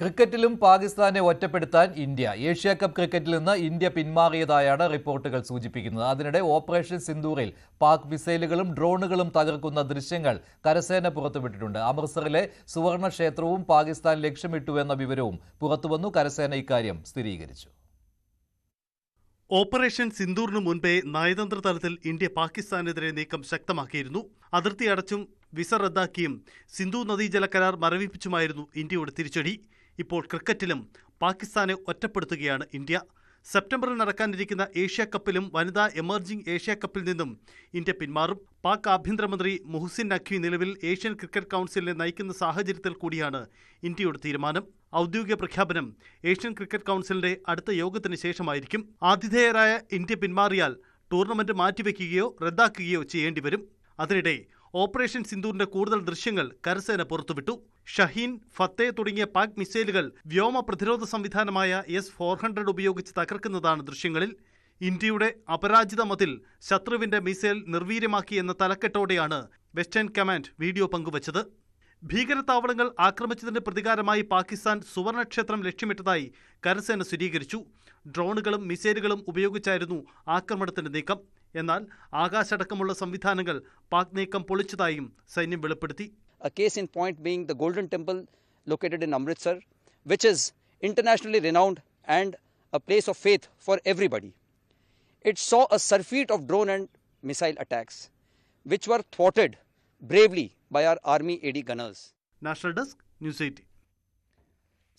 ക്രിക്കറ്റിലും പാകിസ്ഥാനെ ഒറ്റപ്പെടുത്താൻ India. Asia cup ക്രിക്കറ്റിൽ നിന്ന് ഇന്ത്യ പിന്മാറിയതായാണ് റിപ്പോർട്ടുകൾ സൂചിപ്പിക്കുന്നത്. അതിനിടെ ഓപ്പറേഷൻ സിന്ദൂറിൽ പാക് മിസൈലുകളും ഡ്രോണുകളും തകർക്കുന്ന ദൃശ്യങ്ങൾ കരസേന പുറത്തുവിട്ടിട്ടുണ്ട്. അമൃത്സറിലെ സുവർണ ക്ഷേത്രവും പാകിസ്ഥാൻ ലക്ഷ്യമിട്ടുവെന്ന വിവരവും പുറത്തുവന്നു. കരസേന ഇക്കാര്യം സ്ഥിരീകരിച്ചു. ഓപ്പറേഷൻ സിന്ദൂറിനു മുൻപേ നയതന്ത്ര തലത്തിൽ ഇന്ത്യ പാകിസ്ഥാനെതിരെ നീക്കം ശക്തമാക്കിയിരുന്നു. അതിർത്തി അടച്ചും വിസ റദ്ദാക്കിയും സിന്ധു നദീജല കരാർ മരവിപ്പിച്ചുമായിരുന്നു ഇന്ത്യയുടെ തിരിച്ചടി. ഇപ്പോൾ ക്രിക്കറ്റിലും പാകിസ്ഥാനെ ഒറ്റപ്പെടുത്തുകയാണ് ഇന്ത്യ. സെപ്റ്റംബറിൽ നടക്കാനിരിക്കുന്ന ഏഷ്യ കപ്പിലും വനിതാ എമർജിംഗ് ഏഷ്യ കപ്പിൽ നിന്നും ഇന്ത്യ പിന്മാറും. പാക് ആഭ്യന്തരമന്ത്രി മുഹസിൻ നഖ്വി നിലവിൽ ഏഷ്യൻ ക്രിക്കറ്റ് കൗൺസിലിനെ നയിക്കുന്ന സാഹചര്യത്തിൽ കൂടിയാണ് ഇന്ത്യയുടെ തീരുമാനം. ഔദ്യോഗിക പ്രഖ്യാപനം ഏഷ്യൻ ക്രിക്കറ്റ് കൗൺസിലിന്റെ അടുത്ത യോഗത്തിന് ശേഷമായിരിക്കും. ആതിഥേയരായ ഇന്ത്യ പിന്മാറിയാൽ ടൂർണമെന്റ് മാറ്റിവെക്കുകയോ റദ്ദാക്കുകയോ ചെയ്യേണ്ടി വരും അതിനിടെ ഓപ്പറേഷൻ സിന്ദൂറിന്റെ കൂടുതൽ ദൃശ്യങ്ങൾ കരസേന പുറത്തുവിട്ടു. ഷഹീൻ ഫത്തേ തുടങ്ങിയ പാക് മിസൈലുകൾ വ്യോമ പ്രതിരോധ സംവിധാനമായ എസ് ഫോർ ഹൺഡ്രഡ് ഉപയോഗിച്ച് തകർക്കുന്നതാണ് ദൃശ്യങ്ങളിൽ. ഇന്ത്യയുടെ അപരാജിത മതിൽ ശത്രുവിന്റെ മിസൈൽ നിർവീര്യമാക്കി എന്ന തലക്കെട്ടോടെയാണ് വെസ്റ്റേൺ കമാൻഡ് വീഡിയോ പങ്കുവച്ചത്. ഭീകരതാവളങ്ങൾ ആക്രമിച്ചതിന്റെ പ്രതികാരമായി പാകിസ്ഥാൻ സുവർണക്ഷേത്രം ലക്ഷ്യമിട്ടതായി കരസേന സ്ഥിരീകരിച്ചു. ഡ്രോണുകളും മിസൈലുകളും ഉപയോഗിച്ചായിരുന്നു ആക്രമണത്തിന്റെ നീക്കം. എന്നാൽ ആകാശടക്കമുള്ള സംവിധാനങ്ങൾ പാക് നീക്കം പൊളിച്ചതായും സൈന്യം വെളിപ്പെടുത്തി A case in point being the Golden Temple located in Amritsar, which is internationally renowned and a place of faith for everybody. It saw a surfeit of drone and missile attacks, which were thwarted bravely by our Army AD gunners. National desk news eighteen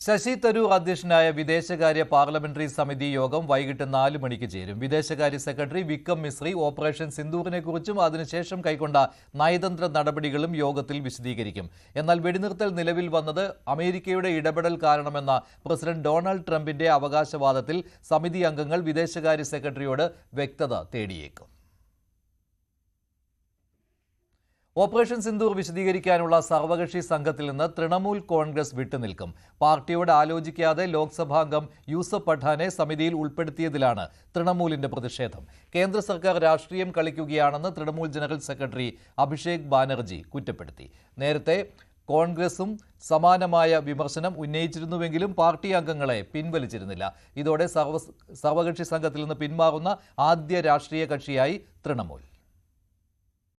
Sasi Tharoor അധ്യക്ഷനായ വിദേശകാര്യ parliamentary സമിതി യോഗം വൈകിട്ട് നാല് മണിക്ക് ചേരും. വിദേശകാര്യ secretary Vikram Misri operation സിന്ദൂറിനെ കുറിച്ചും അതിനുശേഷം കൈക്കൊണ്ട നയതന്ത്ര നടപടികളും യോഗത്തിൽ വിശദീകരിക്കും. എന്നാൽ വെടിനിർത്തൽ നിലവിൽ വന്നത് അമേരിക്കയുടെ ഇടപെടൽ കാരണമെന്ന പ്രസിഡന്റ് ഡൊണാൾഡ് ട്രംപിന്റെ അവകാശവാദത്തിൽ സമിതി അംഗങ്ങൾ വിദേശകാര്യ സെക്രട്ടറിയോട് വ്യക്തത തേടിയേക്കും. ഓപ്പറേഷൻ സിന്ദൂർ വിശദീകരിക്കാനുള്ള സർവകക്ഷി സംഘത്തിൽ നിന്ന് തൃണമൂൽ കോൺഗ്രസ് വിട്ടുനിൽക്കും. പാർട്ടിയോട് ആലോചിക്കാതെ ലോക്സഭാംഗം യൂസഫ് പഠാനെ സമിതിയിൽ ഉൾപ്പെടുത്തിയതിലാണ് തൃണമൂലിന്റെ പ്രതിഷേധം. കേന്ദ്ര സർക്കാർ രാഷ്ട്രീയം കളിക്കുകയാണെന്ന് തൃണമൂൽ ജനറൽ സെക്രട്ടറി അഭിഷേക് ബാനർജി കുറ്റപ്പെടുത്തി. നേരത്തെ കോൺഗ്രസും സമാനമായ വിമർശനം ഉന്നയിച്ചിരുന്നുവെങ്കിലും പാർട്ടി അംഗങ്ങളെ പിൻവലിച്ചിരുന്നില്ല. ഇതോടെ സർവ സർവകക്ഷി സംഘത്തിൽ നിന്ന് പിന്മാറുന്ന ആദ്യ രാഷ്ട്രീയ കക്ഷിയായി തൃണമൂൽ.